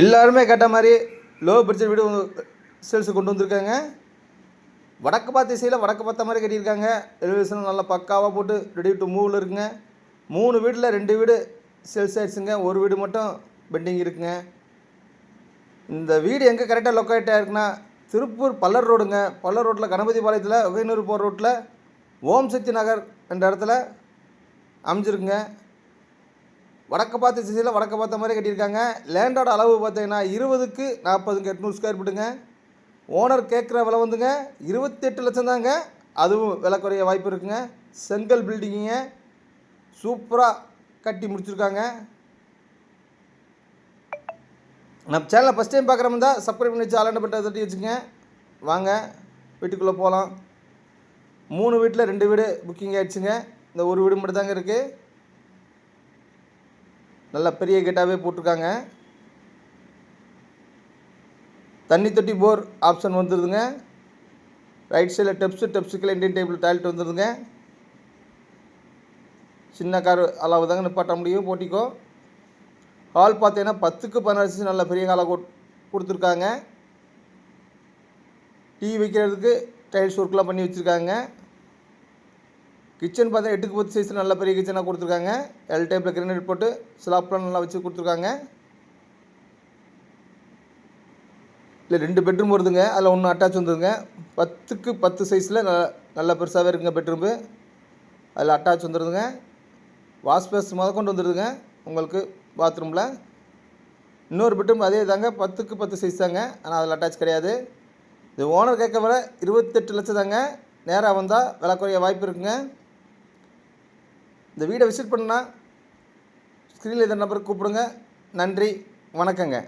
எல்லாருமே கேட்ட மாதிரி லோ பட்ஜெட் வீடு சேல்ஸு கொண்டு வந்திருக்காங்க. வடக்கு பார்த்த திசையில் வடக்கு பார்த்த மாதிரி கட்டியிருக்காங்க. எலிவேஷன் நல்லா பக்காவாக போட்டு ரெடி டு மூவில் இருக்குங்க. மூணு வீட்டில் ரெண்டு வீடு சேல்ஸ் ஆயிடுச்சுங்க. ஒரு வீடு மட்டும் பெண்டிங் இருக்குங்க. இந்த வீடு எங்கே கரெக்டாக லொக்கேட் ஆயிருக்குன்னா திருப்பூர் பல்லர் ரோடுங்க. பல்லர் ரோட்டில் கணபதி பாளையத்தில் ஒகைனூர் போகிற ரோட்டில் ஓம் சக்தி நகர் என்ற இடத்துல அமைஞ்சிருக்குங்க. வடக்கு பார்த்த திசையில் வடக்கு பார்த்த மாதிரி கட்டியிருக்காங்க. லேண்டோட அளவு பார்த்தீங்கன்னா இருபதுக்கு நாற்பதுங்க எட்நூறு ஸ்கொயர் ஃபீட்டுங்க ஓனர் கேட்குற விலை வந்துங்க இருபத்தெட்டு லட்சம் தாங்க. அதுவும் விலை குறைய வாய்ப்பு இருக்குங்க. செங்கல் பில்டிங்குங்க சூப்பராக கட்டி முடிச்சிருக்காங்க. நம்ம சேனலை ஃபஸ்ட் டைம் பார்க்குற மாதிரி தான் சப்ஸ்கிரைப் பண்ணி வச்சு அலண்ட பட்டை தட்டி வச்சுங்க வாங்க வீட்டுக்குள்ளே போகலாம் மூணு வீட்டில் ரெண்டு வீடு புக்கிங் ஆகிடுச்சுங்க இந்த ஒரு வீடு மட்டும் தாங்க இருக்குது நல்ல பெரிய கேட்டாகவே போட்டிருக்காங்க. தண்ணி தொட்டி போர் ஆப்ஷன் வந்துடுதுங்க ரைட் சைடில் டெப்ஸு டெப்ஸுக்கில் இண்டியன் டைப்பில் டாய்லெட் வந்துடுதுங்க சின்ன கார் அளவு தாங்க நிப்பாட்ட முடியும் போட்டிக்கோ. ஹால் பார்த்தீங்கன்னா பத்துக்கு பதினஞ்சு நல்ல பெரிய காலை கொட் கொடுத்துருக்காங்க. டீ வைக்கிறதுக்கு டைல்ஸ் ஒர்க்லாம் பண்ணி வச்சுருக்காங்க. கிச்சன் பார்த்தா எட்டுக்கு பத்து சைஸில் நல்ல பெரிய கிச்சனாக கொடுத்துருக்காங்க. எல் டைப்பில் கிரேனைட் போட்டு ஸ்லாப்லாம் நல்லா வச்சு கொடுத்துருக்காங்க. இல்லை ரெண்டு பெட்ரூம் வருதுங்க. அதில் ஒன்று அட்டாச் வந்துருங்க பத்துக்கு பத்து சைஸில் நல்ல நல்ல பெருசாகவே இருக்குங்க பெட்ரூம்பு அதில் அட்டாச் வந்துடுதுங்க வாஷ் பேஸ் முத கொண்டு வந்துடுதுங்க உங்களுக்கு பாத்ரூமில் இன்னொரு பெட்ரூம் அதே தாங்க. பத்துக்கு பத்து சைஸ் தாங்க. ஆனால் அதில் அட்டாச் கிடையாது. இது ஓனர் கேட்க விலை இருபத்தெட்டு லட்சம் தாங்க. நேராக வந்தால் விலை குறைய வாய்ப்பு இருக்குங்க. இந்த வீடை விசிட் பண்ணால் ஸ்க்ரீனில் இந்த நம்பருக்கு கூப்பிடுங்க. நன்றி. வணக்கங்க.